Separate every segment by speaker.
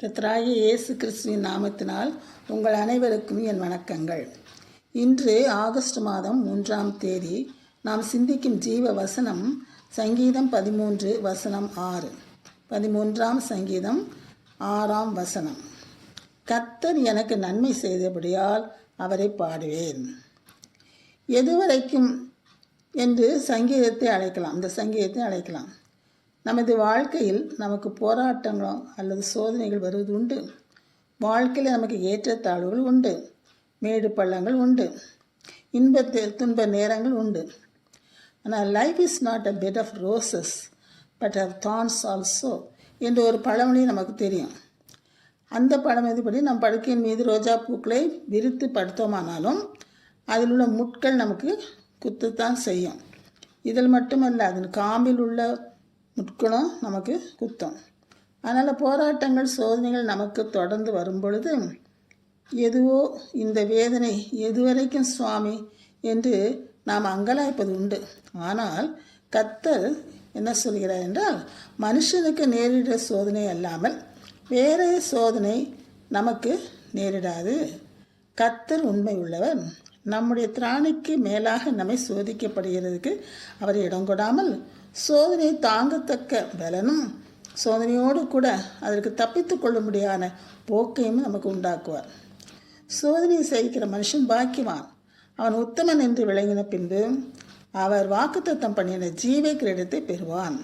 Speaker 1: கர்த்தராகிய இயேசு கிறிஸ்துவின் நாமத்தினால் உங்கள் அனைவருக்கும் என் வணக்கங்கள். இன்று ஆகஸ்ட் மாதம் மூன்றாம் தேதி நாம் சிந்திக்கும் ஜீவ வசனம் சங்கீதம் பதிமூன்று வசனம் ஆறு. பதிமூன்றாம் சங்கீதம் ஆறாம் வசனம். கத்தர் எனக்கு நன்மை செய்தபடியால் அவரை பாடுவேன். எதுவரைக்கும் என்று சங்கீதத்தை அழைக்கலாம். இந்த சங்கீதத்தை அழைக்கலாம். நமது வாழ்க்கையில் நமக்கு போராட்டங்களோ அல்லது சோதனைகள் வருவது உண்டு. வாழ்க்கையில் நமக்கு ஏற்றத்தாழ்வுகள் உண்டு. மேடு பள்ளங்கள் உண்டு. இன்பத்தில் துன்ப நேரங்கள் உண்டு. ஆனால் life is not a bed of roses but have thorns also என்ற ஒரு பழமொழி நமக்கு தெரியும். அந்த பழமொழிப்படி நம் படுக்கையின் மீது ரோஜா பூக்களை விரித்து படுத்தோமானாலும் அதில் உள்ள முட்கள் நமக்கு குத்துத்தான் செய்யும். இதில் மட்டுமல்ல அதன் காம்பில் உள்ள முட்கணும் நமக்கு குத்தம். அதனால் போராட்டங்கள் சோதனைகள் நமக்கு தொடர்ந்து வரும் பொழுது எதுவோ இந்த வேதனை எதுவரைக்கும் சுவாமி என்று நாம் அங்கலாய்ப்பது உண்டு. ஆனால் கத்தர் என்ன சொல்கிறார் என்றால் மனுஷனுக்கு நேரிடுற சோதனை அல்லாமல் வேறு சோதனை நமக்கு நேரிடாது. கத்தர் உண்மை உள்ளவர். நம்முடைய திராணிக்கு மேலாக நம்மை சோதிக்கப்படுகிறதுக்கு அவர் இடம் கொடாமல் சோதனை தாங்கத்தக்க பலனும் சோதனையோடு கூட அதற்கு தப்பித்து கொள்ளும்படியான போக்கையும் நமக்கு உண்டாக்குவார். சோதனை சகிக்கிற மனுஷன் பாக்கியவான். அவன் உத்தமன் என்று விளங்கின பின்பு அவர் வாக்குத்தத்தம் பண்ணின ஜீவை கிரீடத்தை பெறுவான்.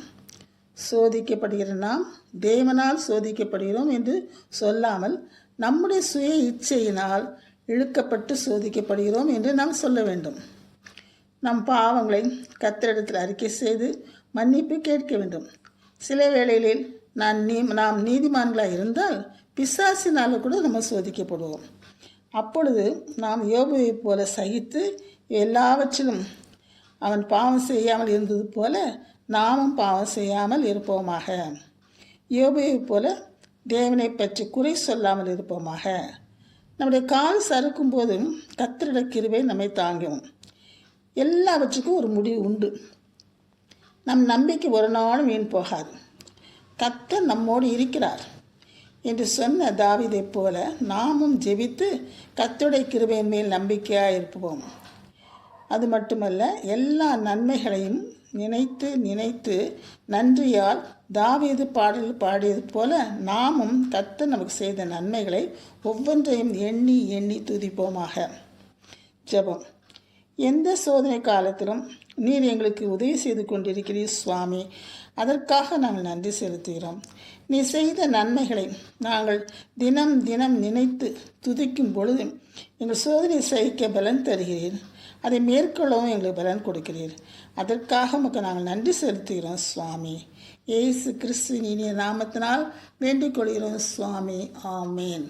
Speaker 1: சோதிக்கப்படுகிற நாம் தேவனால் சோதிக்கப்படுகிறோம் என்று சொல்லாமல் நம்முடைய சுய இச்சையினால் இழுக்கப்பட்டு சோதிக்கப்படுகிறோம் என்று நாம் சொல்ல வேண்டும். நம் பாவங்களை கத்திரிடத்தில் அறிக்கை செய்து மன்னிப்பு கேட்க வேண்டும். சில வேளைகளில் நான் நீ நாம் நீதிமான்களாக இருந்தால் பிசாசினால் கூட நம்ம சோதிக்கப்படுவோம். அப்பொழுது நாம் யோபுவை போல சகித்து எல்லாவற்றிலும் அவன் பாவம் செய்யாமல் இருந்தது போல நாமும் பாவம் செய்யாமல் இருப்போமாக. யோபுவை போல தேவனை பற்றி குறை சொல்லாமல் இருப்போமாக. நம்முடைய கால் சறுக்கும் போதும் கத்திரிட கிருவை நம்மை தாங்கும். எல்லாவற்றுக்கும் ஒரு முடிவு உண்டு. நம் நம்பிக்கை ஒரு நாளும் வீண் போகாது. கத்தர் நம்மோடு இருக்கிறார் என்று சொன்ன தாவிதைப் போல நாமும் ஜெபித்து கத்துடைய கிருபையின் மேல் நம்பிக்கையாக இருப்போம். அது மட்டுமல்ல எல்லா நன்மைகளையும் நினைத்து நினைத்து நன்றியால் தாவீது பாடல் பாடியது போல நாமும் கத்து நமக்கு செய்த நன்மைகளை ஒவ்வொன்றையும் எண்ணி எண்ணி துதிப்போமாக. ஜெபம். எந்த சோதனை காலத்திலும் நீர் எங்களுக்கு உதவி செய்து கொண்டிருக்கிறீர் சுவாமி. அதற்காக நாங்கள் நன்றி செலுத்துகிறோம். நீ செய்த நன்மைகளை நாங்கள் தினம் தினம் நினைத்து துதிக்கும் பொழுது எங்கள் சோதனை சகிக்க பலன் தருகிறீர். அதை மேற்கொள்ளவும் எங்களுக்கு பலன் கொடுக்கிறீர். அதற்காக உமக்கு நாங்கள் நன்றி செலுத்துகிறோம் சுவாமி. ஏசு கிறிஸ்துவின் இனிய நாமத்தினால் வேண்டிக் கொள்கிறோம் சுவாமி. ஆமேன்.